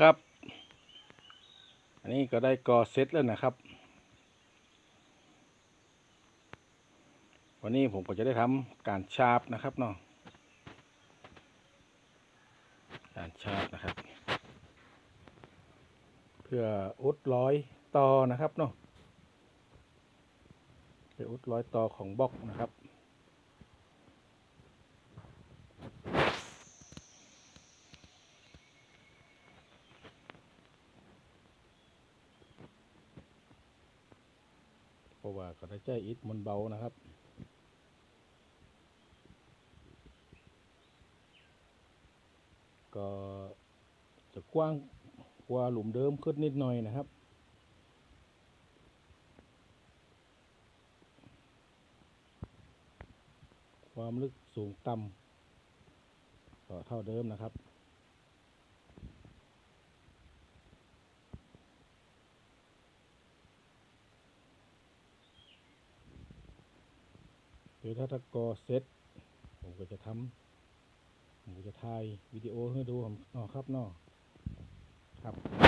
ครับ อันนี้ก็ได้กอเซตแล้วนะครับ วันนี้ผมก็จะได้ทำการชาร์ปนะครับเนาะการชาร์ปนะครับ เพื่ออุดร้อยต่อนะครับเนาะเพื่ออุดร้อยต่อของบล็อกนะครับ เพราะว่าก็ได้ใจอิฐมันเบานะครับก็จะกว้างกว่าหลุมเดิมขึ้นนิดหน่อยนะครับ ความลึกสูงต่ำก็เท่าเดิมนะครับ เดี๋ยวถ้าตะกอเสร็จผมก็จะทำผมก็จะถ่ายวิดีโอให้ดูผมนอครับนอครับ